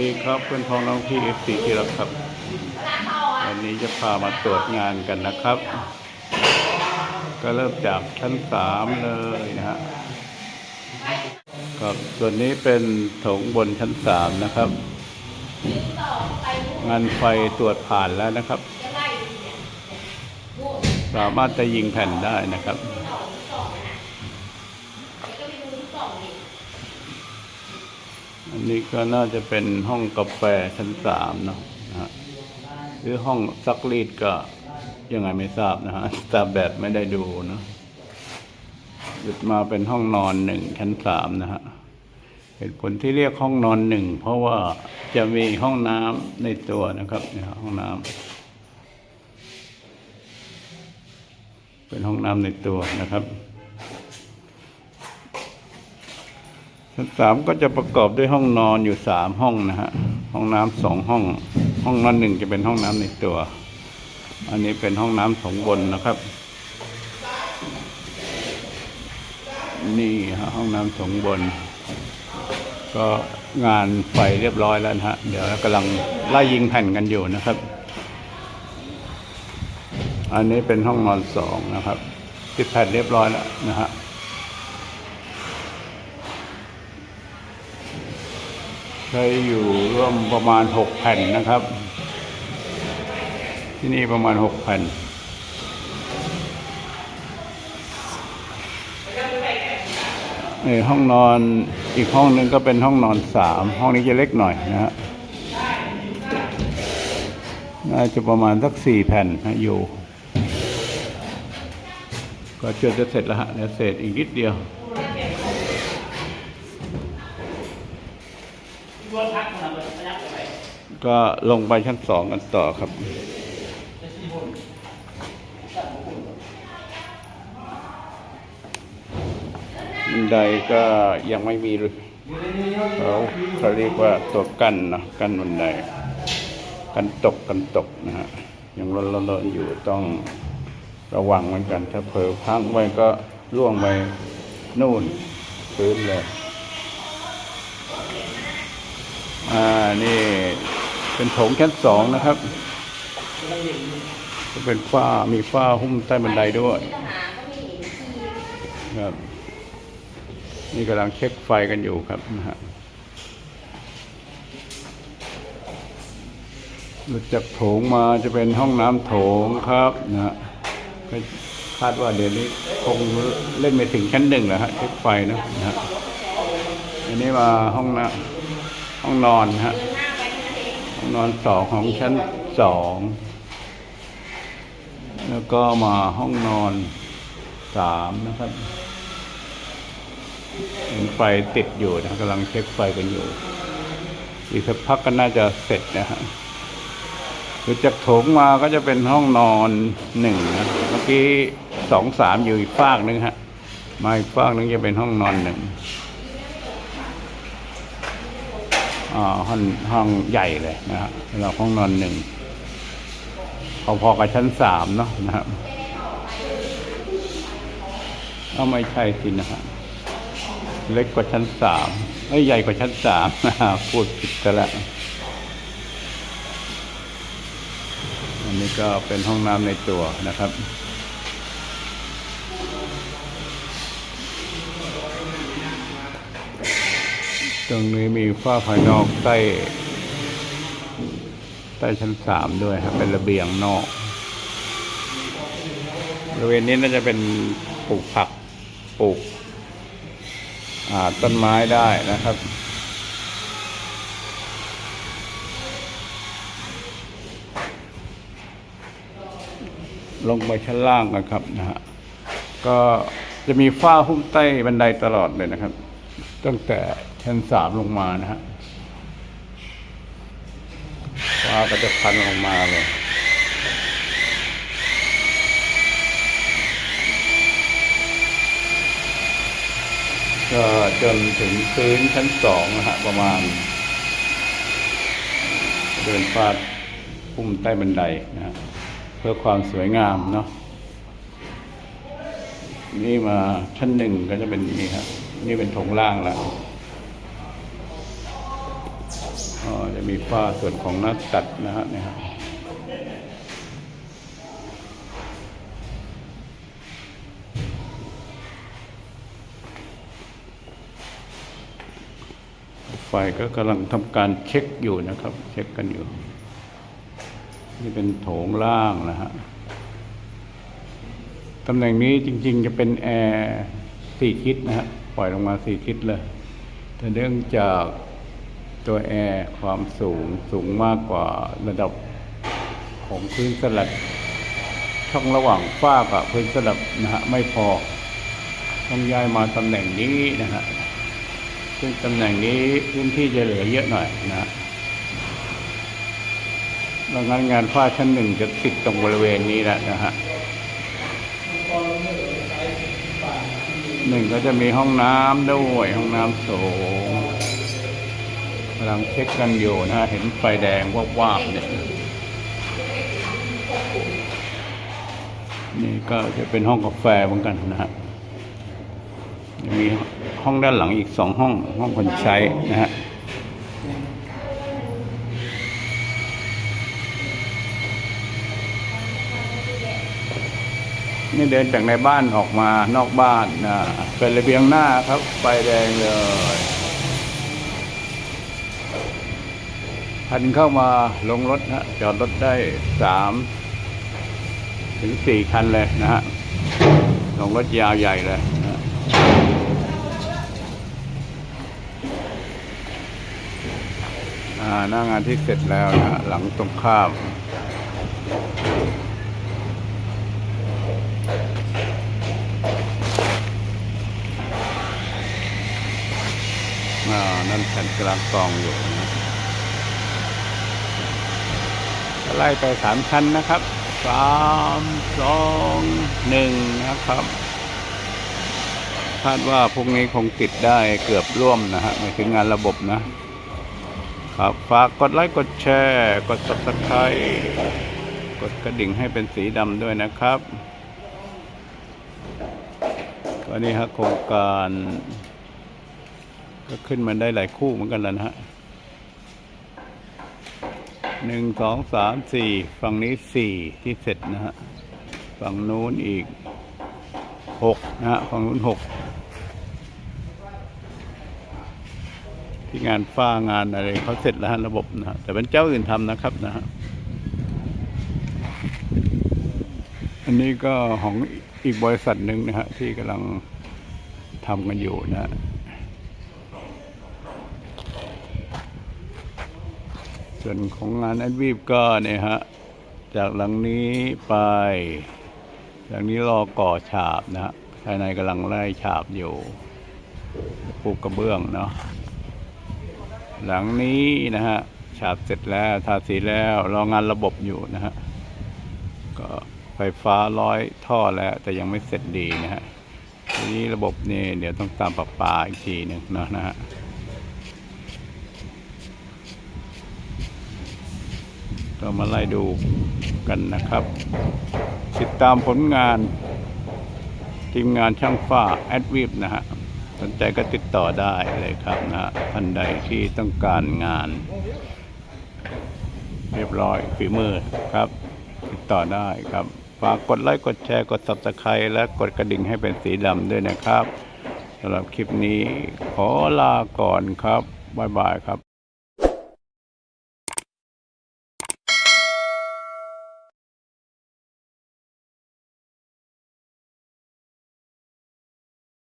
ดีครับเพื่อนพ้องน้องพี่เอฟซีที่รักครับ วันนี้จะพามาตรวจงานกันนะครับ ก็เริ่มจากชั้นสามเลยนะฮะครับส่วนนี้เป็นโถงบนชั้นสามนะครับ งานไฟตรวจผ่านแล้วนะครับ สามารถจะยิงแผ่นได้นะครับ นนี้ก็น่าจะเป็นห้องกาแฟชั้นสามเนาะนะฮะหรือห้องซักรีดก็ยังไงไม่ทราบนะฮะตามแบบไม่ได้ดูเนาะหยุดมาเป็นห้องนอนหนึ่งชั้นสามนะฮะเหตุผลที่เรียกห้องนอนหนึ่งเพราะว่าจะมีห้องน้ำในตัวนะครับเนี่ยห้องน้ำเป็นห้องน้ำในตัวนะครับ ชั้นสามก็จะประกอบด้วยห้องนอนอยู่สามห้องนะฮะ ห้องน้ำสองห้อง ห้องนอนหนึ่งจะเป็นห้องน้ำในตัว อันนี้เป็นห้องน้ำสองบนนะครับ นี่ฮะห้องน้ำสองบน ก็งานไฟเรียบร้อยแล้วนะฮะ เดี๋ยวกำลังไล่ยิงแผ่นกันอยู่นะครับ อันนี้เป็นห้องนอนสองนะครับติดแผ่นเรียบร้อยแล้วนะฮะ เคยอยู่ร่วมประมาณหกแผ่นนะครับ ที่นี่ประมาณหกแผ่นนี่ห้องนอนอีกห้องนึงก็เป็นห้องนอนสามห้องนี้จะเล็กหน่อยนะฮะน่าจะประมาณสักสี่แผ่นนะอยู่ ก็เกือบจะเสร็จแล้วฮะเดี๋ยวเสร็จอีกนิดเดียว ก็ลงไปชั้นสองกันต่อครับ บันไดก็ยังไม่มีเลยเขาเขาเรียกว่าตัวกั้นนะกั้นบันไดกันตกกันตกนะฮะยังร้อนๆอยู่ต้องระวังเหมือนกัน ถ้าเผลอพังไว้ก็ล่วงไปนู่นพื้นเลย อ่า นี่เป็นโถงชั้นสองนะครับ เป็นฝ้า มีฝ้าหุ้มใต้บันไดด้วยครับ นี่กำลังเช็คไฟกันอยู่ครับนะฮะหลุดจากโถงมาจะเป็นห้องน้ำโถงครับนะฮะคาดว่าเดี๋ยวนี้คงเล่นไปถึงชั้นหนึ่งแล้วฮะเช็คไฟนะนะฮะอันนี้มาห้องน้ำ ห้องนอนฮะห้องนอนสองของชั้นสองแล้วก็มาห้องนอนสามนะครับเห็นไฟติดอยู่นะกำลังเช็คไฟกันอยู่ อีกสักพักก็น่าจะเสร็จนะฮะคือจากโถงมาก็จะเป็นห้องนอนหนึ่งนะเมื่อกี้สองสามอยู่อีกฟากหนึงฮะมาอีกฟากหนึงจะเป็นห้องนอนหนึ่ง อ่า ห้องห้องใหญ่เลยนะฮะเราห้องนอนหนึ่งพอๆกับชั้นสามเนาะนะครับก็ไม่ใช่สินะฮะเล็กกว่าชั้นสามเอ้ใหญ่กว่าชั้นสามนะฮะพูดผิดกันแล้วอันนี้ก็เป็นห้องน้ำในตัวนะครับ ตรงนี้มีฝ้าภายนอกใต้ใต้ชั้นสามด้วยครับ เป็นระเบียงนอกบริเวณนี้น่าจะเป็นปลูกผักปลูกต้นไม้ได้นะครับ ลงไปชั้นล่างกันครับนะฮะก็จะมีฝ้าหุ้มใต้บันไดตลอดเลยนะครับ ตั้งแต่ ชั้นสามลงมานะฮะฝ้าก็จะพันลงมาเลยก็จนถึงพื้นชั้นสองนะฮะ ประมาณ เดินฟาดพุ่มใต้บันไดนะฮะ เพื่อความสวยงามเนาะนี่มาชั้นหนึ่งก็จะเป็นนี่ครับนี่เป็นถงล่างแล้ว จะมีฝ้าส่วนของหน้าตัดนะฮะเนี่ยฮะไฟก็กำลังทำการเช็คอยู่นะครับ เช็คกันอยู่ นี่เป็นโถงล่างนะฮะตำแหน่งนี้จริง ๆ จะเป็นแอร์สี่ทิศนะฮะปล่อยลงมาสี่ทิศเลยแต่เนื่องจาก ตัวแอร์ความสูงสูงมากกว่าระดับของพื้นสลัดช่องระหว่างฝ้ากับพื้นสลับนะฮะไม่พอ ต้องย้ายมาตำแหน่งนี้นะฮะซึ่งตำแหน่งนี้พื้นที่จะเหลือเยอะหน่อยนะฮะดังนั้นงานฝ้าชั้นหนึ่งจะติดตรงบริเวณนี้แหละนะฮะหนึ่งก็จะมีห้องน้ำด้วยห้องน้ำโถงำลังเช็คกันอยู่นะฮะเห็นไฟแดงวาบๆเนี่ยนี่ก็จะเป็นห้องกาแฟเหมือนกันนะฮะมีห้องด้านหลังอีกสองห้องห้องคนใช้นะฮะนี่เดินจากในบ้านออกมานอกบ้านนะเป็นระเบียงหน้าครับไฟแดงเลย พันเข้ามาลงรถนะจอดรถได้สามถึงสี่คันเลยนะฮะลงรถยาวใหญ่เลยนะฮะอ่าหน้างานที่เสร็จแล้วนะหลังตรงข้ามอ่านั่นแผ่นกลางกองอยู่นะก็ ไล่ไปสามชั้นนะครับสามสองหนึ่งนะครับ คาดว่าพรุ่งนี้คงติดได้เกือบร่วมนะฮะหมายถึงงานระบบนะครับฝากกดไลค์กดแชร์ กด subscribe กดกระดิ่งให้เป็นสีดำด้วยนะครับวันนี้ฮะโครงการ ก็ขึ้นมาได้หลายคู่เหมือนกันแล้วนะฮะ หนึ่งสองสามสี่ฝั่งนี้สี่ที่เสร็จนะฮะฝั่งนู้นอีกหกนะฮะฝั่งนู้นหกที่งานฝ้างานอะไรเขาเสร็จแล้วฮะระบบนะฮะแต่เป็นเจ้าอื่นทำนะครับนะฮะอันนี้ก็ของอีกบริษัทหนึ่งนะฮะที่กำลังทำกันอยู่นะฮะ ส่วนของงานแอดวีบก็เนี่ยฮะ จากหลังนี้ไป หลังนี้รอก่อฉาบนะฮะภายในกำลังไล่ฉาบอยู่ปูกระเบื้องเนาะหลังนี้นะฮะฉาบเสร็จแล้วทาสีแล้วรองานระบบอยู่นะฮะก็ไฟฟ้าร้อยท่อแล้ว แต่ยังไม่เสร็จดีนะฮะทีนี้ระบบนี่เดี๋ยวต้องตามประปาอีกทีหนึ่งเนาะนะฮะ ก็มาไล่ดูกันนะครับ ติดตามผลงานทีมงานช่างฝ้าแอดวีบนะฮะสนใจก็ติดต่อได้เลยครับนะฮะท่านใดที่ต้องการงาน เรียบร้อยฝีมือครับ ติดต่อได้ครับ ฝากกดไลค์กดแชร์กด subscribe และกดกระดิ่งให้เป็นสีดำด้วยนะครับสำหรับคลิปนี้ขอลาก่อนครับ บ๊ายบายครับ